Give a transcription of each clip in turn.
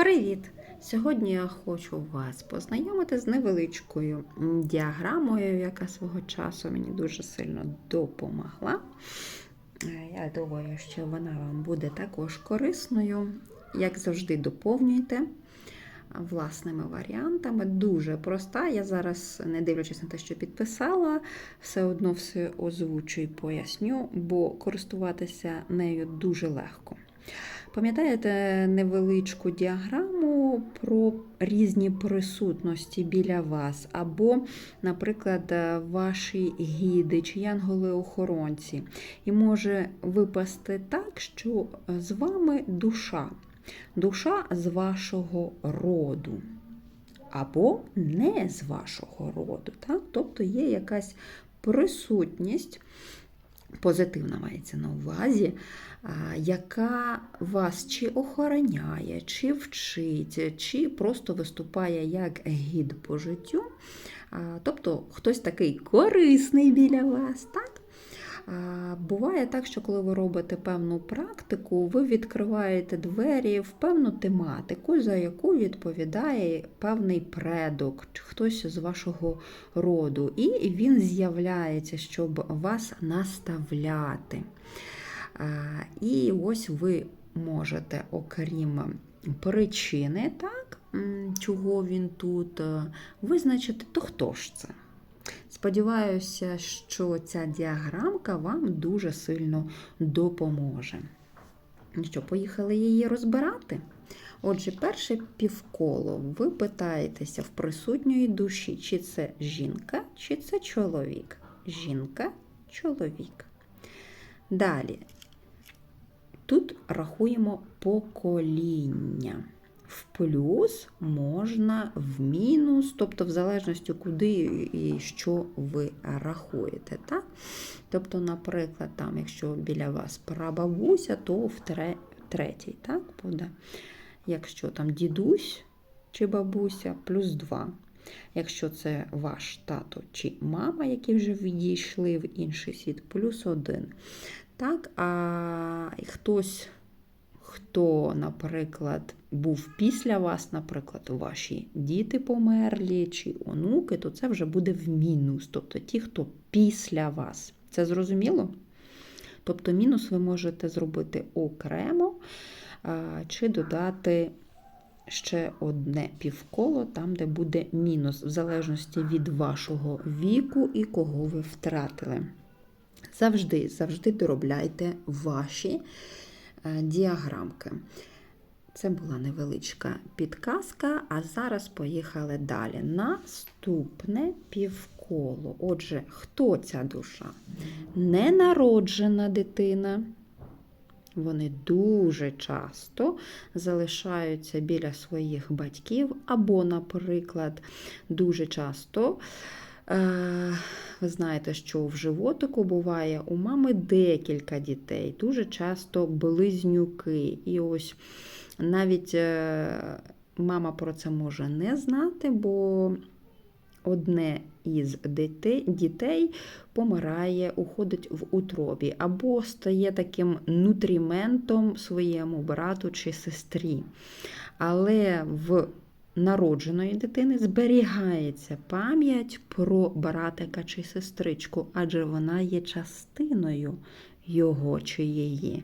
Привіт! Сьогодні я хочу вас познайомити з невеличкою діаграмою, яка свого часу мені дуже сильно допомогла. Е, Я думаю, що вона вам буде також корисною. Як завжди, доповнюйте власними варіантами. Дуже проста. Я зараз, не дивлячись на те, що підписала, все одно все озвучу і поясню, бо користуватися нею дуже легко. Пам'ятаєте невеличку діаграму про різні присутності біля вас, або, наприклад, ваші гіди чи янголи-охоронці. І може випасти так, що з вами душа, душа з вашого роду. Або не з вашого роду. Так? Тобто є якась присутність, позитивна мається на увазі, яка вас чи охороняє, чи вчить, чи просто виступає як гід по життю. Тобто хтось такий корисний біля вас. так? Буває так, що коли ви робите певну практику, ви відкриваєте двері в певну тематику, за яку відповідає певний предок, чи хтось з вашого роду, і він з'являється, щоб вас наставляти. І ось ви можете, окрім причини, так, чого він тут, е, визначити, то хто ж це. Сподіваюся, що ця діаграмка вам дуже сильно допоможе. Ну що, поїхали її розбирати? Отже, перше півколо ви питаєтеся в присутньої душі, чи це жінка, чи це чоловік. Жінка, чоловік. Далі. Тут рахуємо покоління. Плюс можна в мінус, тобто в залежності, куди і що ви рахуєте. Так? Тобто, наприклад, там, якщо біля вас прабабуся, то в третій так, буде. Якщо там дідусь чи бабуся, плюс 2. Якщо це ваш тато чи мама, які вже відійшли в інший світ, плюс 1. Так, а хтось хто, наприклад, був після вас, наприклад, ваші діти померлі чи онуки, то це вже буде в мінус. Тобто ті, хто після вас. Це зрозуміло? Тобто мінус ви можете зробити окремо чи додати ще одне півколо, там, де буде мінус, в залежності від вашого віку і кого ви втратили. Завжди, завжди доробляйте ваші діаграмки. Це була невеличка підказка, а зараз поїхали далі. Наступне півколо. Отже, хто ця душа? Ненароджена дитина. Вони дуже часто залишаються біля своїх батьків, або, наприклад, дуже часто. Ви знаєте, що в животику буває у мами декілька дітей, дуже часто близнюки. І ось навіть мама про це може не знати, бо одне із дітей, дітей помирає, уходить в утробі, або стає таким нутріментом своєму брату чи сестрі. Але в народженої дитини зберігається пам'ять про братика чи сестричку, адже вона є частиною його чи її.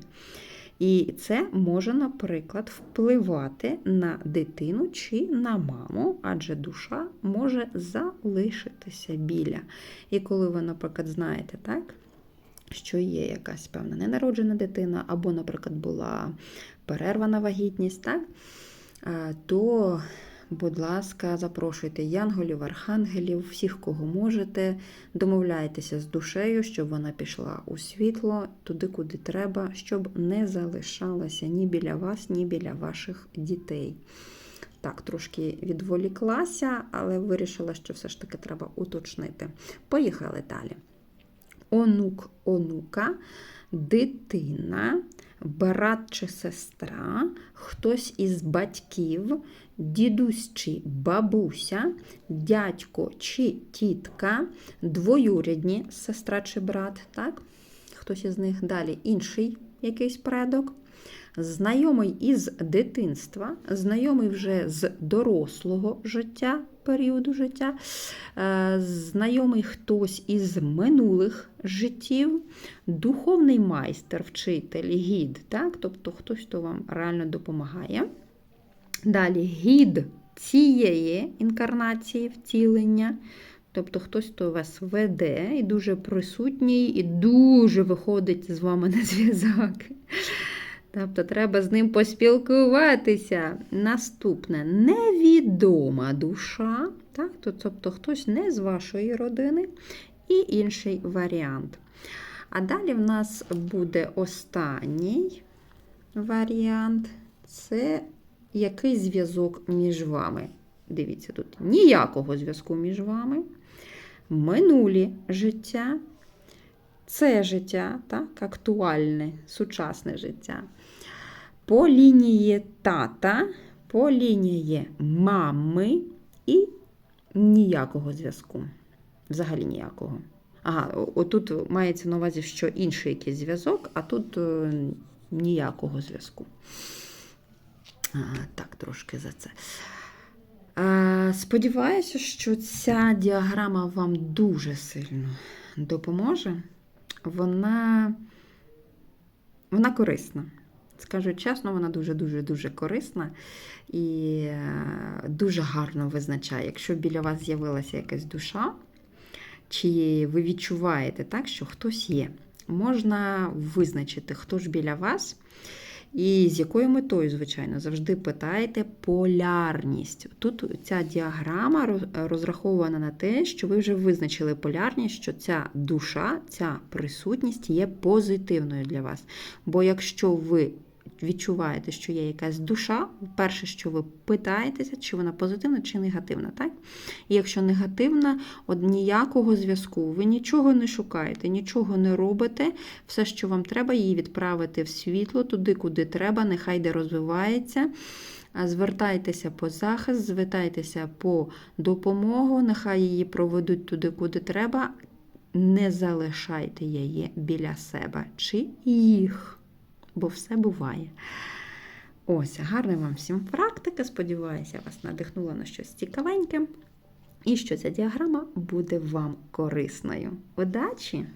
І це може, наприклад, впливати на дитину чи на маму, адже душа може залишитися біля. І коли ви, наприклад, знаєте, так? Що є якась певна ненароджена дитина, або, наприклад, була перервана вагітність, так? то Будь ласка, запрошуйте янголів, архангелів, всіх, кого можете. Домовляйтеся з душею, щоб вона пішла у світло, туди, куди треба, щоб не залишалася ні біля вас, ні біля ваших дітей. Так, трошки відволіклася, але вирішила, що все ж таки треба уточнити. Поїхали далі. Онук, онука, дитина, брат чи сестра, хтось із батьків, дідусь чи бабуся, дядько чи тітка, двоюрідні сестра чи брат, так? хтось із них далі інший якийсь предок, знайомий із дитинства, знайомий вже з дорослого життя, періоду життя, е, знайомий хтось із минулих життів, духовний майстер, вчитель, гід, так? тобто хтось, хто вам реально допомагає. Далі гід цієї інкарнації втілення. Тобто хтось, хто вас веде і дуже присутній, і дуже виходить з вами на зв'язок. Тобто треба з ним поспілкуватися. Наступне невідома душа, так? тобто хтось не з вашої родини, і інший варіант. А далі в нас буде останній варіант це який зв'язок між вами. Дивіться, тут ніякого зв'язку між вами. Минулі життя, це життя, так, актуальне, сучасне життя. По лінії тата, по лінії мами і ніякого зв'язку. Взагалі ніякого. Ага, отут мається на увазі, що інший якийсь зв'язок, а тут е, ніякого зв'язку. Так, трошки за це. А, Сподіваюся, що ця діаграма вам дуже сильно допоможе. Вона, вона корисна. Скажу чесно, вона дуже-дуже дуже корисна і е, дуже гарно визначає, якщо біля вас з'явилася якась душа, чи ви відчуваєте так, що хтось є. Можна визначити, хто ж біля вас. І з якою метою, звичайно, завжди питаєте полярність. Тут ця діаграма розрахована на те, що ви вже визначили полярність, що ця душа, ця присутність є позитивною для вас. Бо якщо ви відчуваєте, що є якась душа, перше, що ви питаєтеся, чи вона позитивна, чи негативна. так? І якщо негативна, от ніякого зв'язку, ви нічого не шукаєте, нічого не робите, все, що вам треба, її відправити в світло, туди, куди треба, нехай де розвивається. Звертайтеся по захист, звертайтеся по допомогу, нехай її проведуть туди, куди треба. Не залишайте її біля себе чи їх бо все буває. Ось, гарна вам всім практика. Сподіваюся, вас надихнула на щось цікавеньке. І що ця діаграма буде вам корисною. Удачі!